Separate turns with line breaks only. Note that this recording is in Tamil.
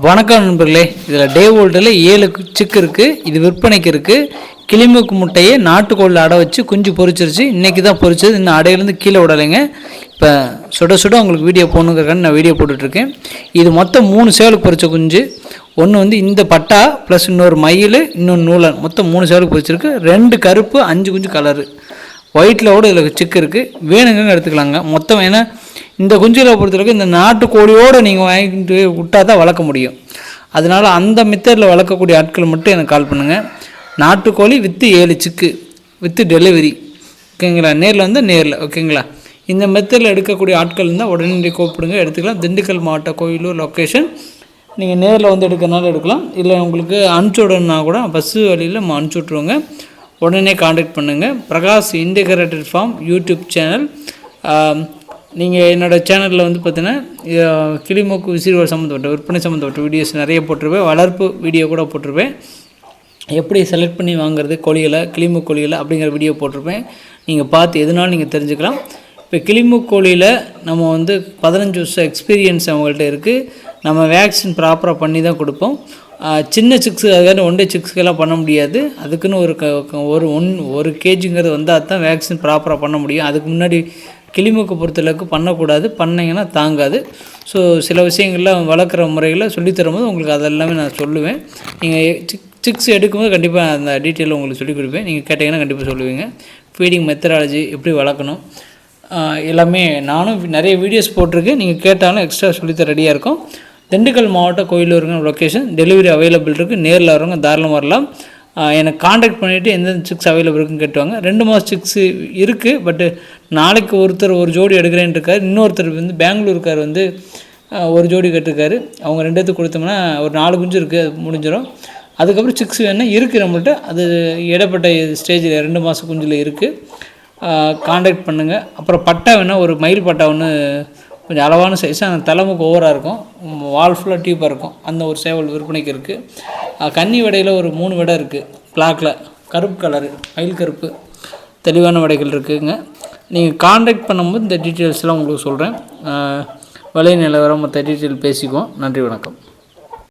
வணக்கம் நண்பர்களே. இதில் டே ஓல்டில் ஏழு சிக்கு இருக்குது இது விற்பனைக்கு இருக்குது கிளிமுக்கு முட்டையை நாட்டுக்கோளில் அடை வச்சு குஞ்சு பொரிச்சிருச்சு. இன்றைக்கி தான் பொரிச்சது இன்னும் அடையிலேருந்து கீழே விடலைங்க. இப்போ சுட சுட உங்களுக்கு வீடியோ போடணுங்கிறக்கான நான் வீடியோ போட்டுட்ருக்கேன். இது மொத்தம் மூணு சேவலுக்கு பொறிச்ச குஞ்சு. ஒன்று வந்து இந்த பட்டா ப்ளஸ் இன்னொரு மயில் இன்னொன்று நூலன். மொத்தம் மூணு சேவலுக்கு பொரிச்சிருக்கு. ரெண்டு கருப்பு அஞ்சு குஞ்சு கலரு ஒயிட்டில் கூட இதில் சிக்கு இருக்குது வேணுங்கன்னு எடுத்துக்கலாங்க. மொத்தம் ஏன்னா இந்த குஞ்சுகளை பொறுத்தவரைக்கும் இந்த நாட்டு கோழியோடு நீங்கள் வாங்கிட்டு விட்டால் தான் வளர்க்க முடியும். அதனால் அந்த மெத்தடில் வளர்க்கக்கூடிய ஆட்கள் மட்டும் எனக்கு கால் பண்ணுங்கள் நாட்டுக்கோழி வித்து ஏழு சிக்கு வித்து டெலிவரி ஓகேங்களா நேரில் வந்து நேரில் ஓகேங்களா இந்த மெத்தடில் எடுக்கக்கூடிய ஆட்கள் இருந்தால் உடனே கூப்பிடுங்க எடுத்துக்கலாம். திண்டுக்கல் மாவட்ட கோயிலூர் லொக்கேஷன் நீங்கள் நேரில் வந்து எடுக்கிறனால எடுக்கலாம். இல்லை உங்களுக்கு அனுப்பிச்சி விடணுன்னா கூட பஸ்ஸு வழியில் நம்ம அனுப்பிச்சி விட்ருவோங்க உடனே காண்டாக்ட் பண்ணுங்கள் Prakash integrated farm YouTube channel. நீங்கள் என்னோடய சேனலில் வந்து பார்த்தீங்கன்னா அஹ், கிளிமூக்கு விசிறுவர் சம்மந்தப்பட்ட விற்பனை சம்மந்தப்பட்ட வீடியோஸ் நிறைய போட்டிருப்பேன். வளர்ப்பு வீடியோ கூட போட்டிருப்பேன். எப்படி செலக்ட் பண்ணி வாங்குறது கோழிகளை கிளிமூக்கு கோழிகளை அப்படிங்கிற வீடியோ போட்டிருப்பேன். நீங்கள் பார்த்து எதுனாலும் நீங்கள் தெரிஞ்சுக்கலாம். இப்போ கிளிமூக்கு கோழியில் நம்ம வந்து பதினஞ்சு வருஷம் எக்ஸ்பீரியன்ஸ் அவங்கள்ட்ட இருக்குது நம்ம வேக்சின் ப்ராப்பராக பண்ணி தான் கொடுப்போம். சின்ன சிக்ஸு அதுக்காக ஒன் டே சிக்ஸுக்கெல்லாம் பண்ண முடியாது. அதுக்குன்னு ஒரு க ஒரு ஒன் ஒரு கேஜிங்கிறது வந்தால் தான் வேக்சின் ப்ராப்பராக பண்ண முடியும். அதுக்கு முன்னாடி கிளிமூக்கு பொறுத்தளவுக்கு பண்ணக்கூடாது பண்ணிங்கன்னா தாங்காது. ஸோ சில விஷயங்கள்லாம் வளர்க்குற முறைகளை சொல்லித்தரும்போது உங்களுக்கு அதெல்லாமே நான் சொல்லுவேன். நீங்கள் சிக் சிக்ஸ் எடுக்கும்போது கண்டிப்பாக அந்த டீட்டெயில் உங்களுக்கு சொல்லிக் கொடுப்பேன். நீங்கள் கேட்டிங்கன்னா கண்டிப்பாக சொல்லுவீங்க. ஃபீடிங் மெத்தடாலஜி எப்படி வளர்க்கணும் எல்லாமே நானும் நிறைய வீடியோஸ் போட்டிருக்கேன். நீங்கள் கேட்டாலும் எக்ஸ்ட்ரா சொல்லித்தர ரெடியாக இருக்கும். திண்டுக்கல் மாவட்ட கோயிலூருங்க லொக்கேஷன் டெலிவரி அவைலபிள் இருக்குது நேரில் வரவங்க தாராளமாக வரலாம். எனக்கு காண்டாக்ட் பண்ணிவிட்டு எந்தெந்த சிக்ஸ் அவைலபிள் இருக்குன்னு கேட்டுவாங்க. ரெண்டு மாதம் சிக்ஸு இருக்குது பட்டு நாளைக்கு ஒருத்தர் ஒரு ஜோடி எடுக்கிறேன்னு இருக்கார். இன்னொருத்தர் வந்து பெங்களூருக்கார் வந்து ஒரு ஜோடி கேட்டிருக்காரு. அவங்க ரெண்டுத்துக்கு கொடுத்தோம்னா ஒரு நாலு குஞ்சு இருக்குது அது முடிஞ்சிடும் அதுக்கப்புறம் சிக்ஸ் வேணால் இருக்குது நம்மள்ட்ட. அது இடப்பட்ட ஸ்டேஜில் ரெண்டு மாதம் குஞ்சில் இருக்குது காண்டாக்ட் பண்ணுங்கள் அப்புறம் பட்டா வேணால் ஒரு மயில் பட்டா ஒன்று கொஞ்சம் அளவான சைஸ் அந்த தலைமுக்கு ஓவராக இருக்கும். வால் ஃபுல்லாக டியூப்பாக இருக்கும். அந்த ஒரு சேவல் விற்பனைக்கு இருக்குது கன்னி வடையில் ஒரு மூணு வடை இருக்குது பிளாக்கில் கருப்பு கலரு மயில் கருப்பு. தெளிவான வடைகள் இருக்குதுங்க நீங்கள் காண்டாக்ட் பண்ணும்போது இந்த டீட்டெயில்ஸ்லாம் உங்களுக்கு சொல்கிறேன் விலை நிலவரம் மற்ற டீட்டெயில் பேசிக்குவோம். நன்றி வணக்கம்.